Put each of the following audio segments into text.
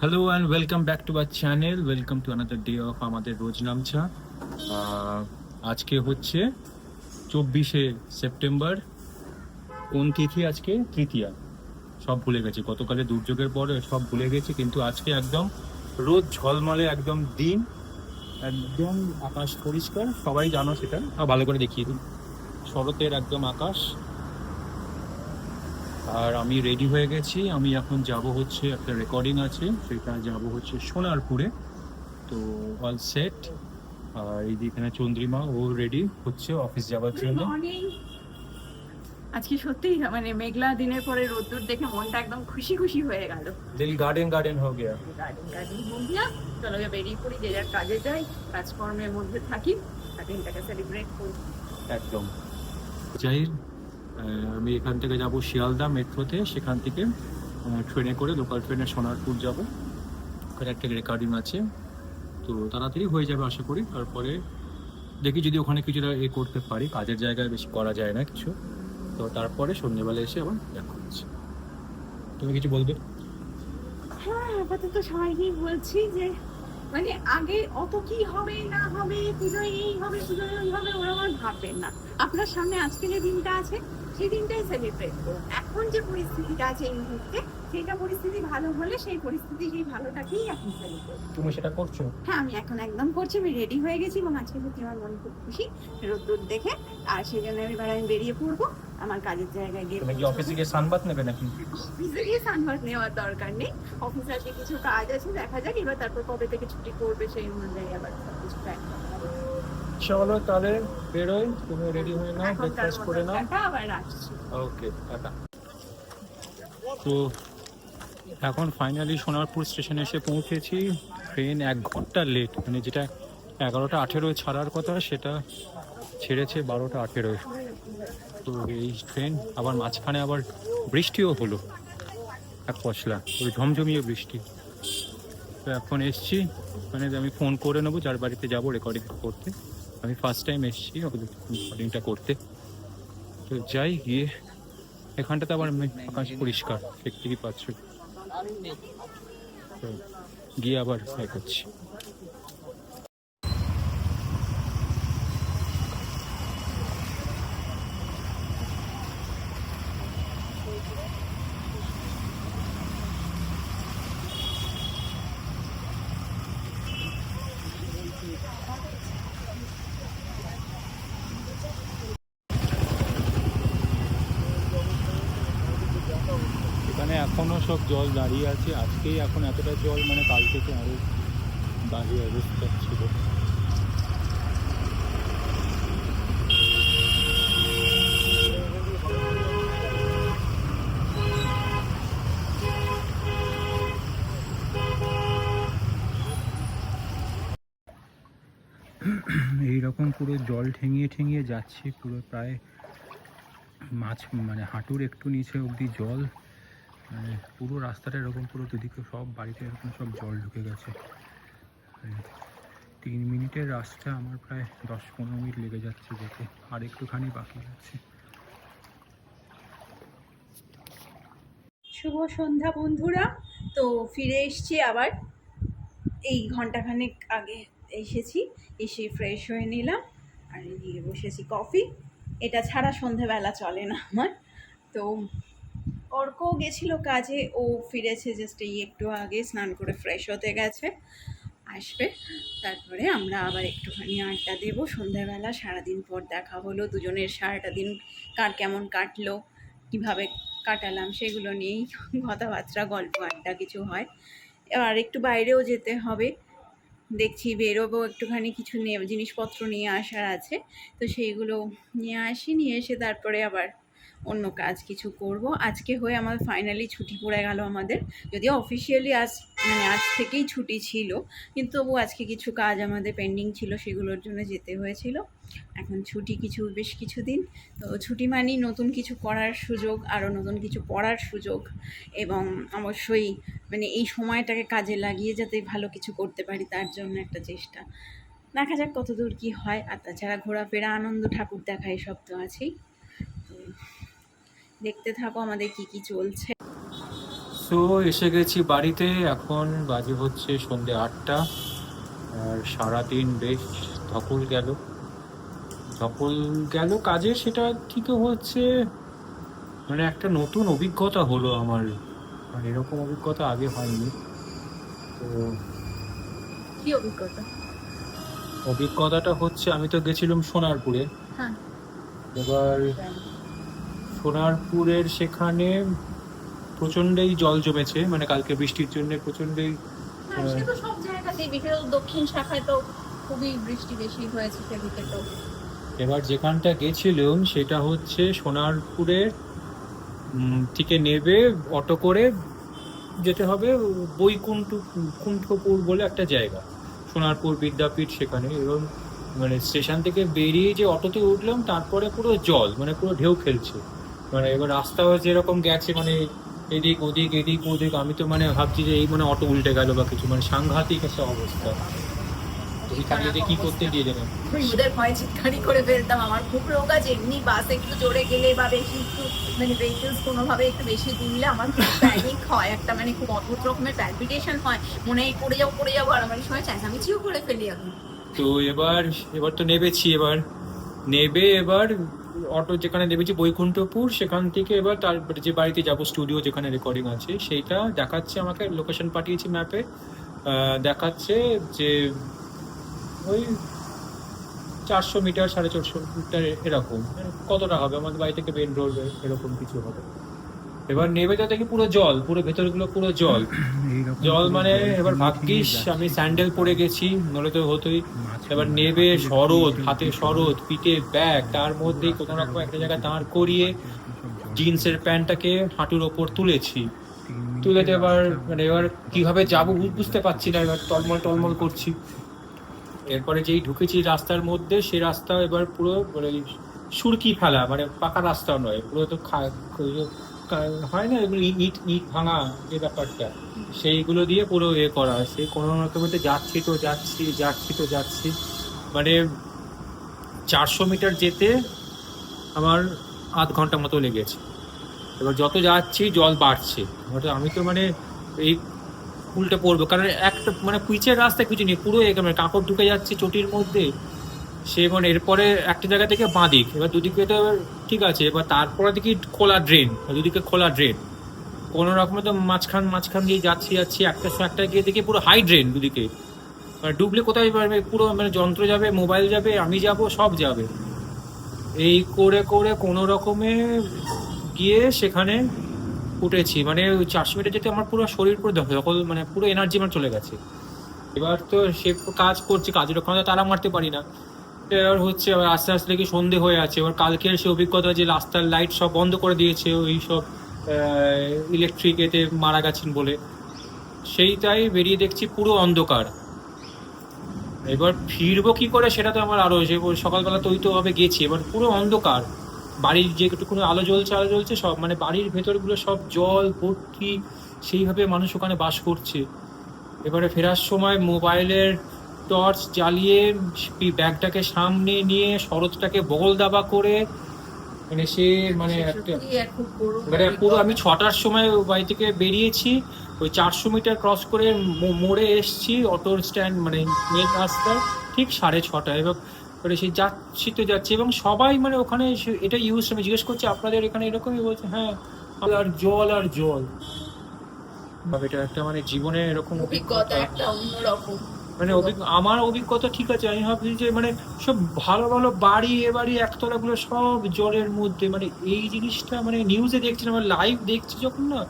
Hello and welcome back to our channel welcome to another day of আমাদের রোজ নামছা। আজকে হচ্ছে চব্বিশে সেপ্টেম্বর। কোন তিথি আজকে? তৃতীয়া। সব ভুলে গেছি। গতকালে দুর্যোগের পর সব ভুলে গেছি, কিন্তু আজকে একদম রোদ ঝলমলে একদম দিন, একদম আকাশ পরিষ্কার। সবাই জানো সেটা। ভালো করে দেখিয়ে দিন শরতের একদম আকাশ। আর আমি রেডি হয়ে গেছি। আমি এখন যাব হচ্ছে একটা রেকর্ডিং আছে সেটা যাব হচ্ছে সোনারপুরে। তো অল সেট আর এই যে এখানে চন্দ্রিমা ও রেডি হচ্ছে অফিস যাওয়ার জন্য। আজকে সত্যিই মানে মেঘলা দিনের পরে রোদ্দুর দেখে মনটা একদম খুশি খুশি হয়ে গেল। দিল গার্ডেন গার্ডেন হয়ে গিয়া। গার্ডেন গার্ডেন বন্ধুরা চলো এবার বেরিয়ে পড়ি যে যার কাজে যাই কাজকর্মের মধ্যে থাকি আর দিনটাকে সেলিব্রেট করি। একদম। আহ, আমি এখান থেকে যাব শিয়ালদা মেট্রোতে। সেখান থেকে ট্রেনে করে লোকাল ট্রেনে সোনারপুর যাব। ওখানে একটা রেকর্ডিং আছে। তো তাড়াতাড়ি হয়ে যাবে আশা করি। তারপরে দেখি যদি ওখানে কিছুটা এ করতে পারি। কাজের জায়গায় বেশি করা যায় না কিছু। তো তারপরে সন্ধ্যেবেলা এসে আবার দেখা হচ্ছে। তুমি কিছু বলবে? হ্যাঁ আপাতত সবাইকেই বলছি যে মানে আগে অত কি হবে, না হবে পুজোয় এই হবে ওই হবে, ওরা ভাববেন না। আপনার সামনে আজকে যে দিনটা আছে সেই দিনটাই সেলিব্রেট করুন এখন যে পরিস্থিতিটা আছে এই মুহূর্তে সেইটা পরিস্থিতি ভালো হলে সেই পরিস্থিতি সেই ভালোটাকেই এখন সেলিব্রেট তুমি সেটা করছ? হ্যাঁ আমি এখন একদম করছি আমি রেডি হয়ে গেছি এবং আজকে সত্যি আমার মন খুব খুশি রোদ্দুর দেখে আর সেই জন্য এবার আমি বেরিয়ে পড়ব। আমার কাজের জায়গায় গিয়ে তুমি কি অফিসে গিয়ে সানবাদ নেবে নাকি? অফিসে গিয়ে সানবাদ নেওয়ার দরকার নেই। অফিসে আজকে কিছু কাজ আছে দেখা যাক এবার তারপর কবে থেকে ছুটি করবে সেই অনুযায়ী আবার সবকিছু প্ল্যান চলো তাহলে বেরোই তুমি রেডি হয়ে নাও ব্রেকফাস্ট করে নাও। ওকে টাটা। তো এখন ফাইনালি সোনারপুর স্টেশনে এসে পৌঁছেছি। ট্রেন এক ঘণ্টা লেট মানে যেটা এগারোটা আঠেরোয় ছাড়ার কথা সেটা ছেড়েছে বারোটা আঠেরোয়। তো এই ট্রেন আবার মাঝখানে আবার বৃষ্টিও হলো এক পশলা ওই ঝমঝমিয়ে বৃষ্টি। তো এখন এসছি মানে আমি ফোন করে নেব যার বাড়িতে যাব রেকর্ডিং করতে। আমি ফার্স্ট টাইম এসেছি ওদের রেকর্ডিংটা করতে। তো যাই, গিয়ে এখানটাতে আবার আকাশ পরিষ্কার দেখতেই পাচ্ছ গিয়ে আবার করছি এখানে এখনও সব জল দাঁড়িয়ে আছে। আজকেই এখন এতটা জল মানে কাল থেকে আরও দাঁড়িয়ে অবস্থা ছিল। এইরকম পুরো জল ঠেঙিয়ে ঠেঙিয়ে যাচ্ছে, পুরো প্রায় মাছ মানে হাঁটুর একটু নিচে অবধি জল। মানে পুরো রাস্তাটা এরকম, পুরো দুদিকে সব বাড়িতে এরকম সব জল ঢুকে গেছে। তিন মিনিটের রাস্তা আমার প্রায় দশ পনেরো মিনিট লেগে যাচ্ছে যেতে, আর একটুখানি বাকি আছে। শুভ সন্ধ্যা বন্ধুরা, তো ফিরে এসেছি আবার। এই ঘন্টাখানেক আগে এসেছি, এসে ফ্রেশ হয়ে নিলাম, আর এদিকে বসেছি কফি এটা ছাড়া সন্ধেবেলা চলে না আমার। তো অর্কও গেছিল কাজে, ও ফিরেছে জাস্ট এই একটু আগে, স্নান করে ফ্রেশ হতে গেছে, আসবে। তারপরে আমরা আবার একটুখানি আড্ডা দেবো। সন্ধ্যাবেলা সারাদিন পর দেখা হলো, দুজনের সারাটা দিন কার কেমন কাটলো, কীভাবে কাটালাম সেগুলো নিয়েই কথাবার্তা, গল্প, আড্ডা কিছু হয়। আর একটু বাইরেও যেতে হবে। দেখছি বেরোবো একটুখানি, কিছু নিয়ে জিনিসপত্র নিয়ে আসার আছে। তো সেইগুলো নিয়ে আসি, নিয়ে এসে তারপরে আবার অন্য কাজ কিছু করব। আজকে হয়ে আমার ফাইনালি ছুটি পড়ে গেল আমাদের। যদিও অফিসিয়ালি আজ মানে আজ থেকেই ছুটি ছিল, কিন্তু তবু আজকে কিছু কাজ আমাদের পেন্ডিং ছিল, সেগুলোর জন্য যেতে হয়েছিল। এখন ছুটি কিছু, বেশ কিছুদিন। তো ছুটি মানেই নতুন কিছু করার সুযোগ, আরও নতুন কিছু পড়ার সুযোগ, এবং অবশ্যই মানে এই সময়টাকে কাজে লাগিয়ে যাতে ভালো কিছু করতে পারি, তার জন্য একটা চেষ্টা। দেখা যাক কতদূর কী হয়, আর তাছাড়া ঘোরাফেরা, আনন্দ, ঠাকুর দেখা, এসব তো আছেই। দেখতে থাকো আমাদের কি কি চলছে। সো এসে গেছি বাড়িতে এখন বাজে হচ্ছে সন্ধে আটটা আর সারাদিন বেশ ধকল গেল। ধকল গেল কাজে সেটা ঠিক হচ্ছে মানে একটা নতুন অভিজ্ঞতা হলো আমার। মানে এরকম অভিজ্ঞতা আগে হয়নি। তো কি অভিজ্ঞতা? অভিজ্ঞতাটা হচ্ছে আমি তো গেছিলাম সোনারপুরে। হ্যাঁ। এবার সোনারপুরের সেখানে প্রচণ্ডই জল জমেছে মানে কালকে বৃষ্টির জন্য প্রচণ্ডই সব জায়গাতেই বিশেষ দক্ষিণ শাখায় তো খুবই বৃষ্টি বেশি হয়েছে সেদিকে তো। এবার যেখানটা গেছিলাম সেটা হচ্ছে সোনারপুরের থেকে নেবে অটো করে যেতে হবে বৈকুণ্ঠ কুণ্ঠপুর বলে একটা জায়গা সোনারপুর বিদ্যাপীঠ সেখানে। এবং মানে স্টেশন থেকে বেরিয়ে যে অটোতে উঠলাম তারপরে পুরো জল মানে পুরো ঢেউ খেলছে। মানে এবার রাস্তাও যেরকম গেছে মানে এদিক ওদিক এদিক ওদিক আমি তো মানে ভাবছি যে এই মানে অটো উল্টে গেল বা কিছু মানে সাংঘাতিক একটা অবস্থা। এখানে কি করতে দিয়ে দেবেন আমি ওদের ভয়ে চিৎকারি করে ফেলতাম। আমার খুব রোগ আছে এমনি বাস একটু জোরে গেলে বা বেশি একটু মানে ভেহিকলস কোনোভাবে একটু বেশি ঘুরলে আমার খুব প্যানিক হয়। একটা মানে খুব অদ্ভুত রকমের প্যালপিটেশন হয়। মনে হয় পড়ে যাব পড়ে যাব আর আমার সময় চেঁচামেচিও করে ফেলি তো এবার এবার তো নেবেছি এবার। নেবে এবার অটো যেখানে নেমেছি বৈকুণ্ঠপুর, সেখান থেকে এবার তার যে বাড়িতে যাব স্টুডিও যেখানে রেকর্ডিং আছে, সেইটা দেখাচ্ছে আমাকে লোকেশন পাঠিয়েছি ম্যাপে দেখাচ্ছে যে ওই চারশো মিটার, সাড়ে চারশো মিটার এরকম। কতটা হবে? আমাদের বাড়ি থেকে মেন রোড এরকম কিছু হবে। এবার নেবে তো দেখি পুরো জল পুরো ভেতরগুলো পুরো জল। জল মানে এবার ভাগ্যিস আমি স্যান্ডেল পরে গেছি নলে তো হতোই। এবার নেবে শরৎ হাতে শরৎ পিঠে ব্যাগ তার মধ্যেই কোনো রকম একটা জায়গায় দাঁড় করিয়ে জিন্সের প্যান্টটাকে হাঁটুর ওপর তুলেছি। তুলে তো এবার মানে এবার কীভাবে যাব বুঝতে পারছি না এবার টলমল টলমল করছি। এরপরে যেই ঢুকেছি রাস্তার মধ্যে সেই রাস্তা এবার পুরো মানে সুরকি ফেলা মানে পাকা রাস্তা নয় পুরো তো খা- হয় না এগুলো ইট ইট ভাঙা যে ব্যাপারটা? সেইগুলো দিয়ে পুরো এ করা সেই কোনো রকমেতে যাচ্ছি তো যাচ্ছি যাচ্ছি তো যাচ্ছি। মানে চারশো মিটার যেতে আমার আধ ঘণ্টা মতো লেগেছে। এবার যত যাচ্ছি, জল বাড়ছে। আমি তো মানে এই উল্টে পড়ব। কারণ একটা মানে পিচের রাস্তায় কিছু নেই, পুরো এখানে কাপড় ঢুকে যাচ্ছে চটির মধ্যে। সে মানে এরপরে একটা জায়গা থেকে বাঁদিক এবার দুদিকে তো ঠিক আছে, এবার তারপরে দেখি খোলা ড্রেন দুদিকে খোলা ড্রেন কোনো রকমে তো মাঝখান মাঝখান দিয়ে যাচ্ছি যাচ্ছি, একটা সময় একটা গিয়ে দেখি পুরো হাই ড্রেন দুদিকে। মানে ডুবলে কোথায় পারবে? পুরো মানে যন্ত্র যাবে মোবাইল যাবে, আমি যাব, সব যাবে। এই করে করে কোনো রকমে গিয়ে সেখানে উঠেছি। মানে ওই চারশো মিটার যেতে আমার পুরো শরীর পুরো দখল মানে পুরো এনার্জি আমার চলে গেছে। এবার তো সে কাজ করছি, কাজের ওখানে তারা মারতে পারি না। এবার হচ্ছে এবার আস্তে আস্তে দেখি সন্ধে হয়ে আছে। এবার কালকের সে অভিজ্ঞতা যে রাস্তার লাইট সব বন্ধ করে দিয়েছে, ওই সব ইলেকট্রিক এতে মারা গেছেন বলে। সেইটাই বেরিয়ে দেখছি পুরো অন্ধকার। এবার ফিরবো কি করে সেটা তো আমার আরও যে সকালবেলা তো ওই তো ভাবে গেছি। এবার পুরো অন্ধকার। বাড়ির যেটুকুনো আলো জ্বলছে আলো জ্বলছে সব মানে বাড়ির ভেতরগুলো সব জল, ভর্তি, সেইভাবে মানুষ ওখানে বাস করছে। এবারে ফেরার সময় মোবাইলের টর্চ জ্বালিয়ে ব্যাগটাকে সামনে নিয়ে শরৎটাকে বগল দাবা করে মানে সে মানে মানে পুরো আমি ছটার সময় বাড়ি থেকে বেরিয়েছি ওই চারশো মিটার ক্রস করে মো- মোড়ে এসছি অটোর স্ট্যান্ড মানে মেন রাস্তায় ঠিক সাড়ে ছটায় এবং মানে সে যাচ্ছি তো যাচ্ছি এবং সবাই মানে ওখানে এটা ইউজ আমি জিজ্ঞেস করছি আপনাদের এখানে এরকমই বলছে? হ্যাঁ আর জল আর জল। বা এটা একটা মানে জীবনে এরকম অভিজ্ঞতা। একটা অন্যরকম। মানে আমার অভিজ্ঞতা ঠিক আছে, আমি ভাবছি যে মানে সব ভালো ভালো বাড়ি, এ বাড়ি, একতলাগুলো সব জলের মধ্যে মানে এই জিনিসটা মানে নিউজে দেখছি না মানে লাইভ দেখছি যখন না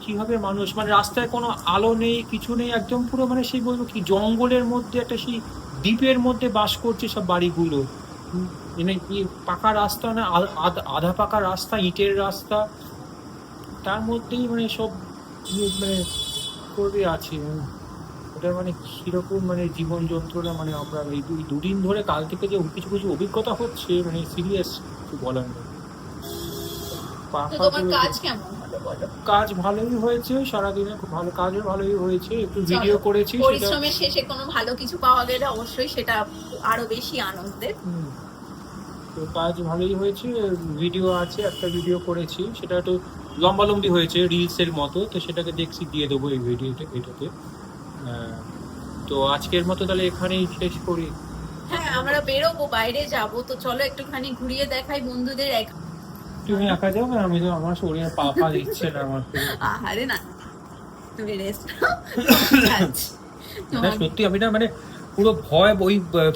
কীভাবে মানুষ মানে রাস্তায় কোনো আলো নেই, কিছু নেই, একদম পুরো মানে সেই বলব কি, জঙ্গলের মধ্যে একটা সেই দ্বীপের মধ্যে বাস করছে সব বাড়িগুলো। মানে কি পাকা রাস্তা না, আধ- পাকা রাস্তা, ইটের রাস্তা, তার মধ্যেই মানে সব মানে করে আছে। ওটা মানে কীরকম মানে জীবন যন্ত্রণা? মানে আমরা এই দুই দুদিন ধরে কাল থেকে যে কিছু কিছু অভিজ্ঞতা হচ্ছে মানে সিরিয়াস কিছু বলার নেই কাজ ভালোই হয়েছে সারাদিনে খুব ভালো কাজও ভালোই হয়েছে একটু ভিডিও করেছি পরিশ্রমের শেষে কোনো ভালো কিছু পাওয়া গেলে অবশ্যই সেটা আরও বেশি আনন্দের। তো কাজ ভালোই হয়েছে ভিডিও আছে একটা ভিডিও করেছি সেটা একটু লম্বালম্বি হয়েছে রিলসের মতো তো সেটাকে দেখছি দিয়ে দেবো এই ভিডিওতে এটাতে। তো আজকের মতো তাহলে এখানেই শেষ করি। হ্যাঁ আমরা বেরোবো বাইরে যাব। তো চলো একটুখানি ঘুরিয়ে দেখাই বন্ধুদের এক তুমি একা যাও না আমি তো আমার শরীরে পা পা দিচ্ছে না আমার আরে না তুমি রেস্ট এটা সত্যি আমি না মানে পুরো ভয় ওই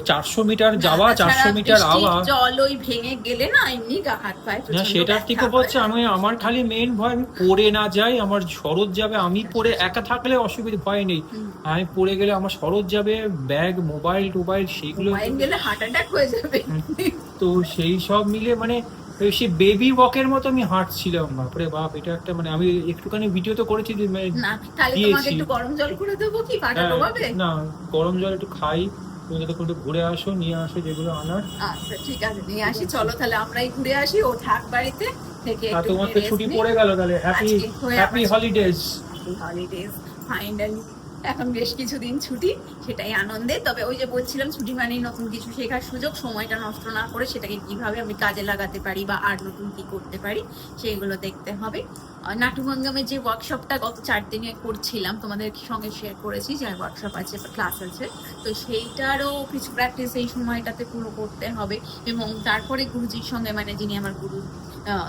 চারশো মিটার যাওয়া চারশো মিটার আওয়া। জল ওই ভেঙে গেলে না এমনি গা হাত পায়ে না সেটার থেকে। হচ্ছে আমি আমার খালি মেন ভয় আমি পড়ে না যাই আমার শরৎ যাবে আমি পড়ে একা থাকলে অসুবিধা ভয় নেই। আমি পড়ে গেলে আমার শরৎ যাবে ব্যাগ মোবাইল টোবাইল সেগুলো গেলে হার্ট অ্যাটাক হয়ে যাবে। তো সেই সব মিলে মানে সে বেবি ওয়াকের মতো আমি হাঁটছিলাম বাপরে বাপ এটা একটা মানে আমি একটুখানি ভিডিও তো করেছি যে মানে না তাহলে তোমাকে একটু গরম জল করে দেবো কি? পাটা হ্যাঁ, ডোবাবে? না গরম জল একটু খাই তুমি যাতে একটু ঘুরে আসো নিয়ে আসো যেগুলো আনার। আচ্ছা ঠিক আছে নিয়ে আসি চলো তাহলে আমরাই ঘুরে আসি ও থাক বাড়িতে থেকে একটু তোমার তো ছুটি পড়ে গেল তাহলে happy happy holidays holidays finally এখন বেশ কিছুদিন ছুটি, সেটাই আনন্দে। তবে ওই যে বলছিলাম, ছুটি মানেই নতুন কিছু শেখার সুযোগ। সময়টা নষ্ট না করে সেটাকে কীভাবে আমি কাজে লাগাতে পারি বা আর নতুন কি করতে পারি সেইগুলো দেখতে হবে। আর নাটুভঙ্গমের যে ওয়ার্কশপটা গত চার দিনে করছিলাম, তোমাদের সঙ্গে শেয়ার করেছি যে ওয়ার্কশপ আছে ক্লাস আছে। তো সেইটারও কিছু প্র্যাকটিস এই সময়টাতে পুরো করতে হবে এবং তারপরে গুরুজির সঙ্গে মানে যিনি আমার গুরু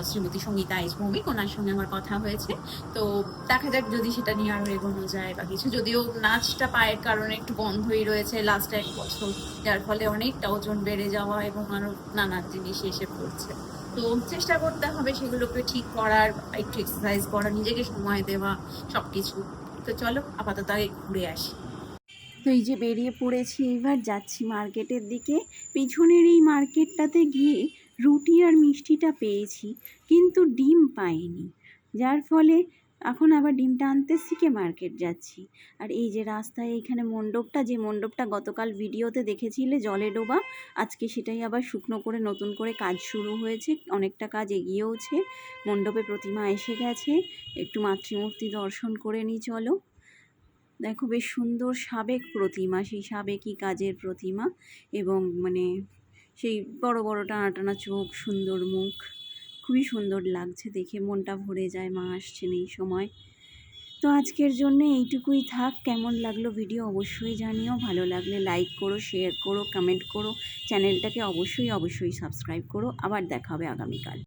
শ্রীমতী সঙ্গীতা আইস ভৌমিক, ওনার সঙ্গে আমার কথা হয়েছে। তো দেখা যাক যদি সেটা নিয়ে আরও এগোনো যায় বা কিছু। যদিও নাচটা পায়ের কারণে একটু বন্ধই রয়েছে লাস্ট এক বছর, যার ফলে অনেকটা ওজন বেড়ে যাওয়া এবং আরও নানা জিনিস এসে পড়ছে। তো চেষ্টা করতে হবে সেগুলোকে ঠিক করার, একটু এক্সারসাইজ করা, নিজেকে সময় দেওয়া সব কিছু তো চলো, আপাতত আগে ঘুরে আসি। তো এই যে বেরিয়ে পড়েছি এবার, যাচ্ছি মার্কেটের দিকে। পিছনের এই মার্কেটটাতে গিয়ে রুটি আর মিষ্টিটা পেয়েছি, কিন্তু ডিম পাইনি। যার ফলে এখন আবার ডিমটা আনতে সিকে মার্কেট যাচ্ছি। আর এই যে রাস্তায় এইখানে মণ্ডপটা, যে মণ্ডপটা গতকাল ভিডিওতে দেখেছিলে জলে ডোবা, আজকে সেটাই আবার শুকনো করে নতুন করে কাজ শুরু হয়েছে, অনেকটা কাজ এগিয়েওছে, মণ্ডপে প্রতিমা এসে গেছে, একটু মাতৃমূর্তি দর্শন করে নিই, চলো। দেখো বেশ সুন্দর সাবেক প্রতিমা, সেই সাবেকই কাজের প্রতিমা এবং মানে সেই বড় বড় টানা টানা চোখ, সুন্দর মুখ। খুবই সুন্দর লাগছে দেখে, মনটা ভরে যায়, মা আসছেন এই সময়। তো আজকের জন্য এইটুকুই থাক, কেমন লাগল ভিডিও অবশ্যই জানিও, ভালো লাগলে লাইক করো, শেয়ার করো কমেন্ট করো, চ্যানেলটাকে অবশ্যই অবশ্যই সাবস্ক্রাইব করো, আবার দেখা হবে আগামীকাল।